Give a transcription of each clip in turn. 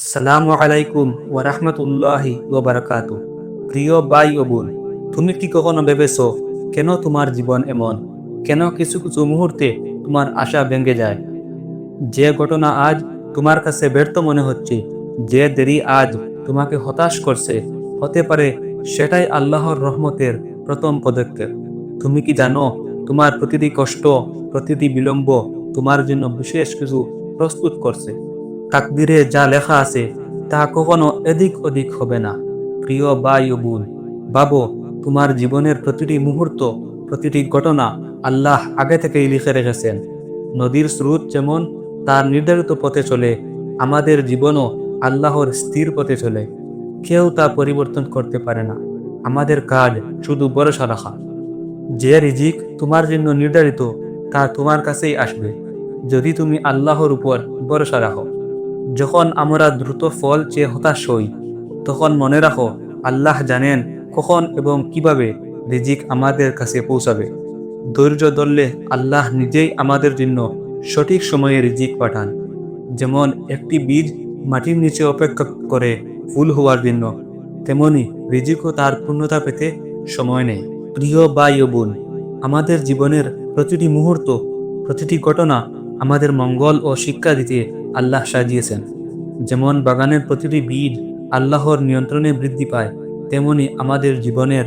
আসসালামু আলাইকুম ওয়া রাহমাতুল্লাহি ওয়া বারাকাতু প্রিয় ভাই ও বোন, তুমি কি কখনো ভেবেছো কেন তোমার জীবন এমন? কেন কিছু কিছু মুহূর্তে তোমার আশা ভেঙে যায়? যে ঘটনা আজ তোমার কাছে ব্যর্থ মনে হচ্ছে, যে দেরি আজ তোমাকে হতাশ করছে, হতে পারে সেটাই আল্লাহর রহমতের প্রথম পদক্ষেপ। তুমি কি জানো তোমার প্রতিটি কষ্ট, প্রতিটি বিলম্ব তোমার জন্য বিশেষ কিছু প্রস্তুত করছে? তাকদিরে যা লেখা আছে, তা কখনো এদিক ওদিক হবে না। প্রিয় ভাই ও বোন বাবু তোমার জীবনের প্রতিটি মুহূর্ত, প্রতিটি ঘটনা আল্লাহ আগে থেকেই লিখে রেখেছেন। নদীর স্রোত যেমন তার নির্ধারিত পথে চলে, আমাদের জীবনও আল্লাহর স্থির পথে চলে। কেউ তা পরিবর্তন করতে পারে না। আমাদের কাজ শুধু ভরসা রাখা যে রিজিক তোমার জন্য নির্ধারিত, তা তোমার কাছেই আসবে। যদি তুমি আল্লাহর উপর ভরসা রাখো যখন আমরা দ্রুত ফল চেয়ে হতাশ হই, তখন মনে রাখো, আল্লাহ জানেন কখন এবং কীভাবে রিজিক আমাদের কাছে পৌঁছাবে। ধৈর্য ধরলে আল্লাহ নিজেই আমাদের জন্য সঠিক সময়ে রিজিক পাঠান। যেমন একটি বীজ মাটির নিচে অপেক্ষা করে ফুল হওয়ার জন্য, তেমনি রিজিকও তার পূর্ণতা পেতে সময় নেই প্রিয় ও বোন, আমাদের জীবনের প্রতিটি মুহূর্ত, প্রতিটি ঘটনা আমাদের মঙ্গল ও শিক্ষা দিতে আল্লাহ সাজিয়েছেন। যেমন বাগানের প্রতিটি বীজ আল্লাহর নিয়ন্ত্রণে বৃদ্ধি পায়, তেমনি আমাদের জীবনের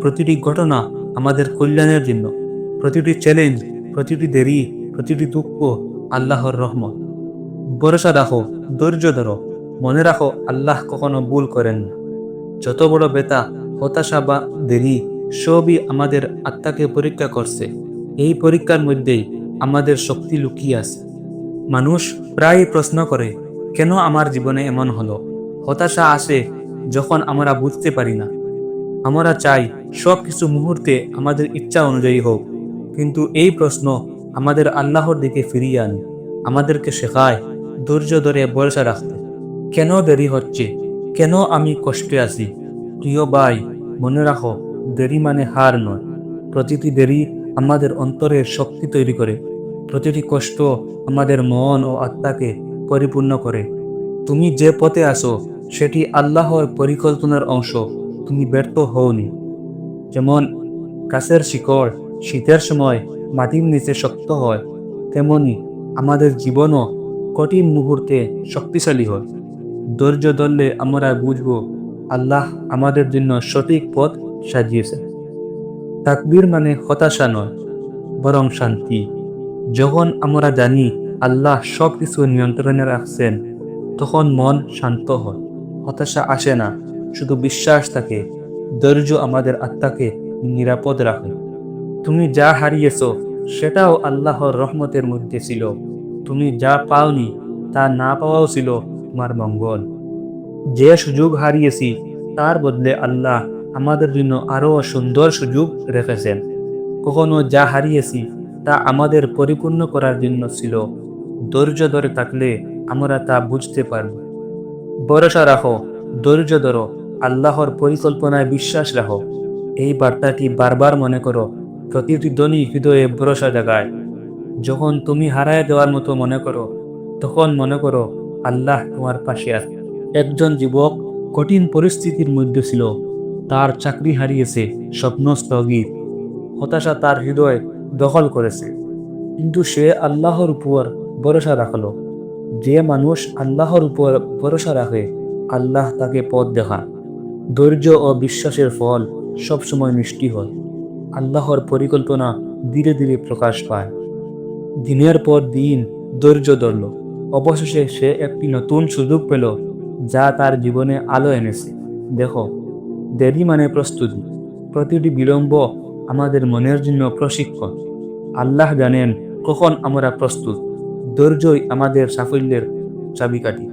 প্রতিটি ঘটনা আমাদের কল্যাণের জন্য। প্রতিটি চ্যালেঞ্জ প্রতিটি দেরি, প্রতিটি দুঃখ আল্লাহর রহমত। ভরসা রাখো, ধৈর্য ধরো, মনে রাখো আল্লাহ কখনো ভুল করেন না। যত বড় বেতা হতাশা বা দেরি, সবই আমাদের আত্মাকে পরীক্ষা করছে। এই পরীক্ষার মধ্যেই আমাদের শক্তি লুকিয়ে আছে। মানুষ প্রায় প্রশ্ন করে, কেন আমার জীবনে এমন হলো? হতাশা আসে যখন আমরা বুঝতে পারি না। আমরা চাই সব কিছু মুহূর্তে আমাদের ইচ্ছা অনুযায়ী হোক, কিন্তু এই প্রশ্ন আমাদের আল্লাহর দিকে ফিরিয়ে আনে, আমাদেরকে শেখায়, ধৈর্য ধরে ভরসা রাখতে। কেন দেরি হচ্ছে? কেন আমি কষ্টে আছি? প্রিয় ভাই, মনে রাখো, দেরি মানে হার নয়। প্রতিটি দেরি আমাদের অন্তরের শক্তি তৈরি করে। প্রতিটি কষ্ট আমাদের মন ও আত্মাকে পরিপূর্ণ করে। তুমি যে পথে আসো সেটি আল্লাহর পরিকল্পনার অংশ। তুমি ব্যর্থ হওনি। যেমন গাছের শিকড় শীতের সময় মাটির নিচে শক্ত হয়, তেমনি আমাদের জীবনও কঠিন মুহূর্তে শক্তিশালী হয়। ধৈর্য ধরলে আমরা বুঝব, আল্লাহ আমাদের জন্য সঠিক পথ সাজিয়েছে তাকবীর মানে হতাশা নয়, বরং শান্তি। যখন আমরা জানি আল্লাহ সব কিছু নিয়ন্ত্রণে রাখছেন, তখন মন শান্ত হয়, হতাশা আসে না, শুধু বিশ্বাস থাকে, ধৈর্য আমাদের আত্মাকে নিরাপদ রাখে। তুমি যা হারিয়েছ, সেটাও আল্লাহর রহমতের মধ্যে ছিল। তুমি যা পাওনি, তা না পাওয়াও ছিল তোমার মঙ্গল। যে সুযোগ হারিয়েছি, তার বদলে আল্লাহ আমাদের জন্য আরও সুন্দর সুযোগ রেখেছেন। কখনো যা হারিয়েছি তা আমাদের পরিপূর্ণ করার জন্য ছিল। ধৈর্য ধরে থাকলে আমরা তা বুঝতে পারব। ভরসা রাখো, ধৈর্য ধরো, আল্লাহর পরিকল্পনায় বিশ্বাস রাখো। এই বার্তাটি বারবার মনে করো, প্রতিটি ধ্বনি হৃদয়ে ভরসা জাগায়। যখন তুমি হারায় দেওয়ার মতো মনে করো, তখন মনে করো, আল্লাহ তোমার পাশে আছে। একজন যুবক কঠিন পরিস্থিতির মধ্যে ছিল, তার চাকরি হারিয়েছে, স্বপ্ন স্থগিত। হতাশা তার হৃদয় দখল করেছে। কিন্তু সে আল্লাহর উপর ভরসা রাখল। যে মানুষ আল্লাহর উপর ভরসা রাখে, আল্লাহ তাকে পথ দেখা ধৈর্য ও বিশ্বাসের ফল সবসময় মিষ্টি হয়। আল্লাহর পরিকল্পনা ধীরে ধীরে প্রকাশ পায়। দিনের পর দিন ধৈর্য ধরল। অবশেষে সে একটি নতুন সুযোগ পেল, যা তার জীবনে আলো এনেছে। দেখো, দেরি মানে প্রস্তুতি। প্রতিটি বিলম্ব আমাদের মনের জন্য প্রশিক্ষণ। আল্লাহ জানেন কখন আমরা প্রস্তুত। ধৈর্যই আমাদের সাফল্যের চাবিকাঠি।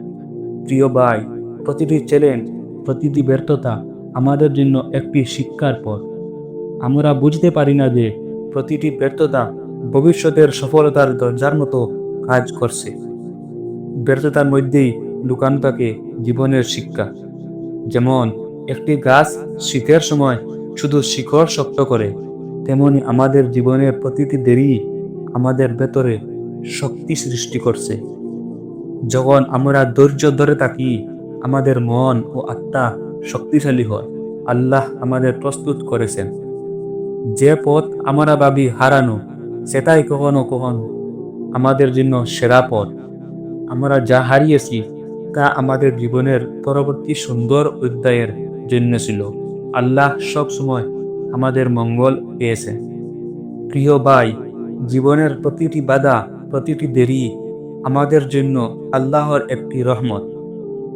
প্রিয় ভাই, প্রতিটি চ্যালেঞ্জ, প্রতিটি ব্যর্থতা আমাদের জন্য একটি শিক্ষার পথ। আমরা বুঝতে পারি না যে প্রতিটি ব্যর্থতা ভবিষ্যতের সফলতার দরজার মতো কাজ করছে। ব্যর্থতার মধ্যেই লুকানো থাকে জীবনের শিক্ষা। যেমন, একটি গাছ শীতের সময় শুধু শিকড় শক্ত করে। তেমনি আমাদের জীবনের প্রতিটি দেরি আমাদের ভেতরে শক্তি সৃষ্টি করছে। যখন আমরা ধৈর্য ধরে থাকি, আমাদের মন ও আত্মা শক্তিশালী হয়। আল্লাহ আমাদের প্রস্তুত করেছেন। যে পথ আমরা ভাবি হারানো, সেটাই কখনো কখনো আমাদের জন্য সেরা পথ। আমরা যা হারিয়েছি, তা আমাদের জীবনের পরবর্তী সুন্দর অধ্যায়ের জন্য ছিল। আল্লাহ সব সময় আমাদের মঙ্গল পেয়েছে। প্রিয় ভাই, জীবনের প্রতিটি বাধা, প্রতিটি দেরি আমাদের জন্য আল্লাহর একটি রহমত।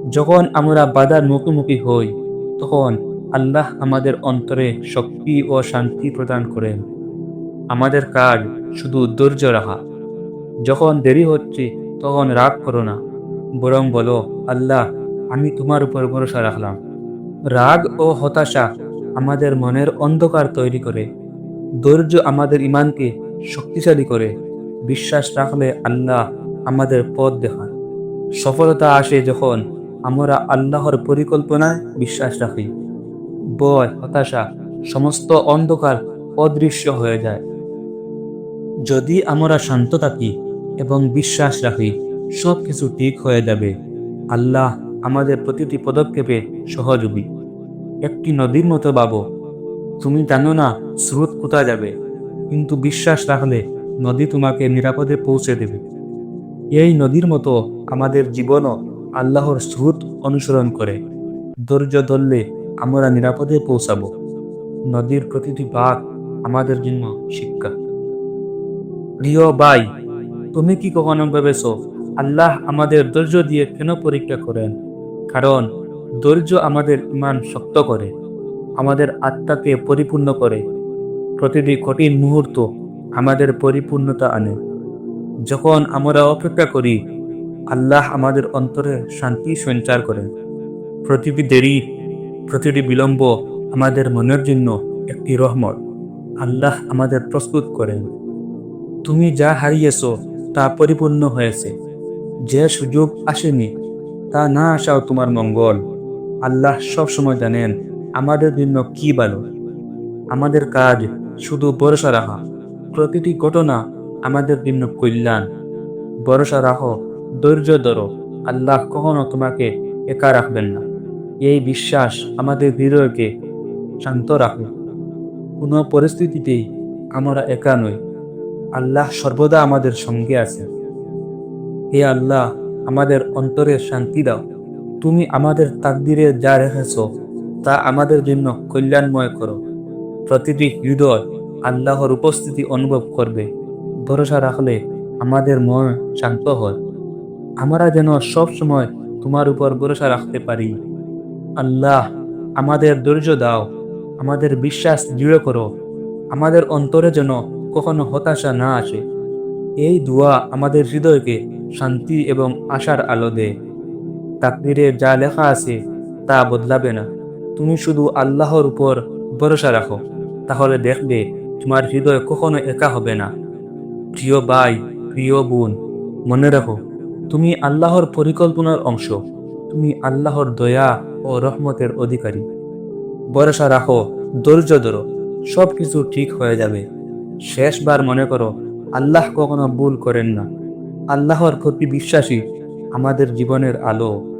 যখন আমরা বাধার মুখোমুখি হই, তখন আল্লাহ আমাদের অন্তরে শক্তি ও শান্তি প্রদান করেন। আমাদের কাজ শুধু ধৈর্য রাখা। যখন দেরি হচ্ছে, তখন রাগ করো না। বরং বলো, আল্লাহ, আমি তোমার উপর ভরসা রাখলাম। রাগ ও হতাশা আমাদের মনের অন্ধকার তৈরি করে। ধৈর্য আমাদের ইমানকে শক্তিশালী করে। বিশ্বাস রাখলে আল্লাহ আমাদের পথ দেখান। সফলতা আসে যখন আমরা আল্লাহর পরিকল্পনায় বিশ্বাস রাখি। বয় হতাশা সমস্ত অন্ধকার অদৃশ্য হয়ে যায়। যদি আমরা শান্ত থাকি এবং বিশ্বাস রাখি সব কিছু ঠিক হয়ে যাবে। আল্লাহ আমাদের প্রতিটি পদক্ষেপে সহযোগী। একটি নদীর মতো ভাবো তুমি জানো না, স্রোত কোথায় যাবে। কিন্তু বিশ্বাস রাখলে নদী তোমাকে নিরাপদে পৌঁছে দেবে। এই নদীর মতো আমাদের জীবনও আল্লাহর স্রোত অনুসরণ করে। ধৈর্য ধরলে আমরা নিরাপদে পৌঁছাবো। নদীর প্রতিটি বাঘ আমাদের জন্য শিক্ষা। প্রিয় ভাই, তুমি কি কখনো ভেবেছ আল্লাহ আমাদের ধৈর্য দিয়ে কেন পরীক্ষা করেন? কারণ ধৈর্য আমাদের ইমান শক্ত করে, আমাদের আত্মাকে পরিপূর্ণ করে। প্রতিটি কঠিন মুহূর্ত আমাদের পরিপূর্ণতা আনে। যখন আমরা অপেক্ষা করি, আল্লাহ আমাদের অন্তরে শান্তি সঞ্চার করেন। প্রতিটি দেরি, প্রতিটি বিলম্ব আমাদের মনের জন্য একটি রহমত। আল্লাহ আমাদের প্রস্তুত করেন। তুমি যা হারিয়েছ তা পরিপূর্ণ হয়েছে। যে সুযোগ আসেনি, তা না আসাও তোমার মঙ্গল। আল্লাহ সব সময় জানেন, আমাদের জন্য কি ভালো? আমাদের কাজ শুধু ভরসা রাখা। প্রতিটি ঘটনা আমাদের জন্য কল্যাণ। ভরসা রাখো, ধৈর্য ধরো। আল্লাহ কখনো তোমাকে একা রাখবেন না। এই বিশ্বাস আমাদের হৃদয়কে শান্ত রাখে। কোনো পরিস্থিতিতেই আমরা একা নই। আল্লাহ সর্বদা আমাদের সঙ্গে আছে হে আল্লাহ, আমাদের অন্তরে শান্তি দাও। তুমি আমাদের তাকদিরে যা রেখেছ, তা আমাদের জন্য কল্যাণময় করো। প্রতিটি হৃদয় আল্লাহর উপস্থিতি অনুভব করবে। ভরসা রাখলে আমাদের মন শান্ত হয়। আমরা যেন সব সময় তোমার উপর ভরসা রাখতে পারি। আল্লাহ, আমাদের ধৈর্য দাও, আমাদের বিশ্বাস দৃঢ় করো। আমাদের অন্তরে যেন কখনো হতাশা না আসে। এই দোয়া আমাদের হৃদয়কে শান্তি এবং আশার আলো দেয়। তাকদিরে যা লেখা আছে তা বদলাবে না। তুমি শুধু আল্লাহর উপর ভরসা রাখো, তাহলে দেখবে তোমার হৃদয় কখনো একা হবে না। প্রিয় ভাই, প্রিয় বোন, মনে রাখো, তুমি আল্লাহর পরিকল্পনার অংশ, তুমি আল্লাহর দয়া ও রহমতের অধিকারী। ভরসা রাখো, ধৈর্য ধরো সব কিছু ঠিক হয়ে যাবে। শেষবার মনে করো, আল্লাহ কখনো ভুল করেন না। আল্লাহর প্রতি বিশ্বাসী আমাদের জীবনের আলো